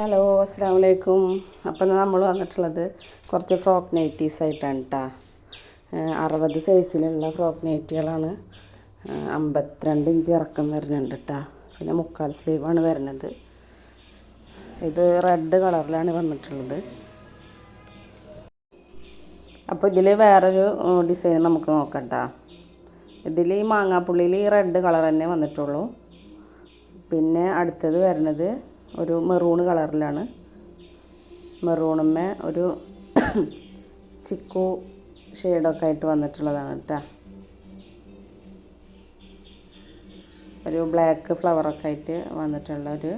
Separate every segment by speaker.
Speaker 1: Hello അസ്സാം വലൈക്കും അപ്പം നമ്മൾ വന്നിട്ടുള്ളത് കുറച്ച് ഫ്രോക്ക് നൈറ്റീസ് ആയിട്ടാണ് കേട്ടോ അറുപത് സൈസിലുള്ള ഫ്രോക്ക് നൈറ്റികളാണ്. അമ്പത്തിരണ്ട് ഇഞ്ച് ഇറക്കം വരുന്നുണ്ട് കേട്ടോ പിന്നെ മുക്കാൽ സ്ലീവാണ് വരുന്നത്. ഇത് റെഡ് കളറിലാണ് വന്നിട്ടുള്ളത്. അപ്പോൾ ഇതിൽ വേറൊരു ഡിസൈൻ നമുക്ക് നോക്കാം കേട്ടോ ഇതിൽ ഈ മാങ്ങാപ്പുള്ളിയിൽ ഈ റെഡ് കളർ തന്നെ വന്നിട്ടുള്ളൂ. പിന്നെ അടുത്തത് വരുന്നത് ഒരു മെറൂൺ കളറിലാണ്. മെറൂണമ്മ ഒരു ചിക്കു ഷെയ്ഡൊക്കെ ആയിട്ട് വന്നിട്ടുള്ളതാണ് കേട്ടോ ഒരു ബ്ലാക്ക് ഫ്ലവറൊക്കെ ആയിട്ട് വന്നിട്ടുള്ള ഒരു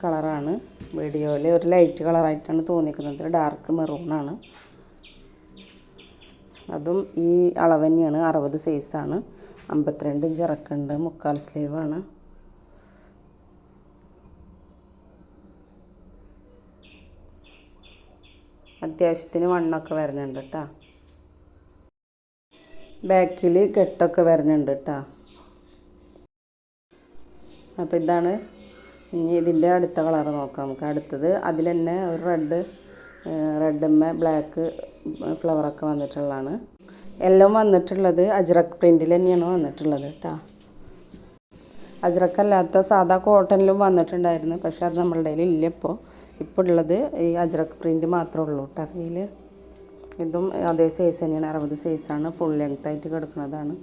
Speaker 1: കളറാണ്. വീഡിയോയിൽ ഒരു ലൈറ്റ് കളറായിട്ടാണ് തോന്നിക്കുന്നത്. ഡാർക്ക് മെറൂണാണ് അതും ഈ അളവ് തന്നെയാണ്. അറുപത് സൈസാണ് അമ്പത്തിരണ്ട് ഇഞ്ച് ഇറക്കുന്നുണ്ട് മുക്കാൽ സ്ലീവാണ് അത്യാവശ്യത്തിന് മണ്ണൊക്കെ വരുന്നുണ്ട് കേട്ടോ ബാക്കിൽ കെട്ടൊക്കെ വരുന്നുണ്ട് കേട്ടോ അപ്പോൾ ഇതാണ് ഇനി ഇതിന്റെ അടുത്ത കളർ നോക്കാം നമുക്ക്. അടുത്തത് അതിൽ തന്നെ ഒരു റെഡ് റെഡമ്മ ബ്ലാക്ക് ഫ്ലവറൊക്കെ വന്നിട്ടുള്ളതാണ്. എല്ലാം വന്നിട്ടുള്ളത് അജ്രക് പ്രിന്റിൽ തന്നെയാണ് വന്നിട്ടുള്ളത് കേട്ടോ അജ്രക്കല്ലാത്ത സാധാ കോട്ടണിലും വന്നിട്ടുണ്ടായിരുന്നു. പക്ഷെ അത് നമ്മളുടെ കയ്യിൽ ഇല്ല ഇപ്പോൾ ഇപ്പോൾ ഉള്ളത് ഈ അജ്രക് പ്രിന്റ് മാത്രമേ ഉള്ളൂ കേട്ടോ ഇതും അതേ സൈസ് തന്നെയാണ്. അറുപത് സൈസാണ് ഫുൾ ലെങ്ത് ആയിട്ട് കിടക്കുന്നതാണ്.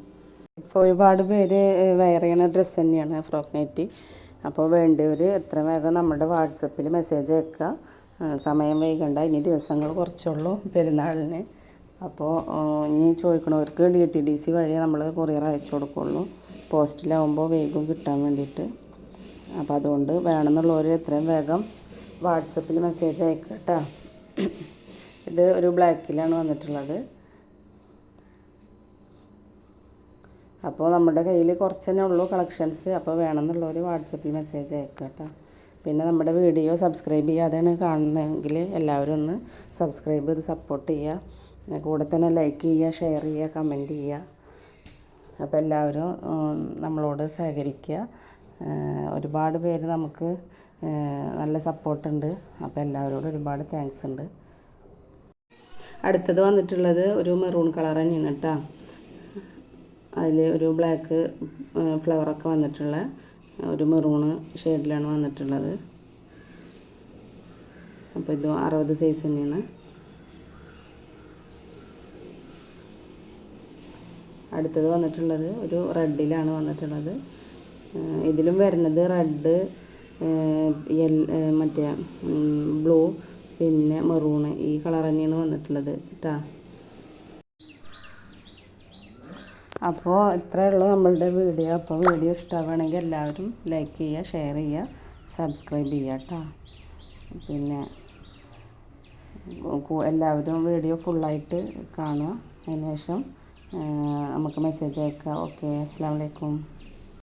Speaker 1: ഇപ്പോൾ ഒരുപാട് പേര് വെയർ ചെയ്യുന്ന ഡ്രസ്സ് തന്നെയാണ് ഫ്രോക്ക് നൈറ്റി അപ്പോൾ വേണ്ടവർ എത്ര വേഗം നമ്മുടെ വാട്സപ്പിൽ മെസ്സേജ് അയക്കുക സമയം വൈകണ്ട. ഇനി ദിവസങ്ങൾ കുറച്ചുള്ളൂ പെരുന്നാളിന്. അപ്പോൾ ഇനി ചോദിക്കണവർക്ക് ഡി ടി ഡി സി വഴി നമ്മൾ കൊറിയർ അയച്ചു കൊടുക്കുള്ളൂ. പോസ്റ്റിലാവുമ്പോൾ വേഗം കിട്ടാൻ വേണ്ടിയിട്ട്. അപ്പോൾ അതുകൊണ്ട് വേണമെന്നുള്ളവർ എത്രയും വേഗം വാട്സപ്പിൽ മെസ്സേജ് അയക്കുക കേട്ടോ ഇത് ഒരു ബ്ലാക്കിലാണ് വന്നിട്ടുള്ളത്. അപ്പോൾ നമ്മുടെ കയ്യിൽ കുറച്ച് തന്നെ ഉള്ളൂ കളക്ഷൻസ്. അപ്പോൾ വേണമെന്നുള്ളവർ വാട്സപ്പിൽ മെസ്സേജ് അയക്കുക കേട്ടോ പിന്നെ നമ്മുടെ വീഡിയോ സബ്സ്ക്രൈബ് ചെയ്യാതെയാണ് കാണുന്നതെങ്കിൽ എല്ലാവരും ഒന്ന് സബ്സ്ക്രൈബ് ചെയ്ത് സപ്പോർട്ട് ചെയ്യുക കൂടെ തന്നെ ലൈക്ക് ചെയ്യുക ഷെയർ ചെയ്യുക കമന്റ് ചെയ്യുക അപ്പോൾ എല്ലാവരും നമ്മളോട് സഹകരിക്കുക ഒരുപാട് പേര് നമുക്ക് നല്ല സപ്പോർട്ടുണ്ട്. അപ്പോൾ എല്ലാവരോടും ഒരുപാട് താങ്ക്സ് ഉണ്ട്. അടുത്തത് വന്നിട്ടുള്ളത് ഒരു മെറൂൺ കളർ തന്നെയാണ് കേട്ടോ. അതിൽ ഒരു ബ്ലാക്ക് ഫ്ലവറൊക്കെ വന്നിട്ടുള്ള ഒരു മെറൂണ് ഷെയ്ഡിലാണ് വന്നിട്ടുള്ളത്. അപ്പോൾ ഇത് അറുപത് സൈസ് തന്നെയാണ്. അടുത്തത് വന്നിട്ടുള്ളത് ഒരു റെഡിലാണ് വന്നിട്ടുള്ളത്. ഇതിലും വരുന്നത് റെഡ് മറ്റേ ബ്ലൂ പിന്നെ മെറൂണ് ഈ കളർ തന്നെയാണ് വന്നിട്ടുള്ളത് കേട്ടോ അപ്പോൾ ഇത്രയേ ഉള്ളൂ നമ്മളുടെ വീഡിയോ. അപ്പോൾ വീഡിയോ ഇഷ്ടമാവുകയാണെങ്കിൽ എല്ലാവരും ലൈക്ക് ചെയ്യുക ഷെയർ ചെയ്യുക സബ്സ്ക്രൈബ് ചെയ്യുക കേട്ടോ പിന്നെ എല്ലാവരും വീഡിയോ ഫുള്ളായിട്ട് കാണുക. അതിനുശേഷം നമുക്ക് മെസ്സേജ് അയക്കുക ഓക്കെ അസ്സാം വലൈക്കും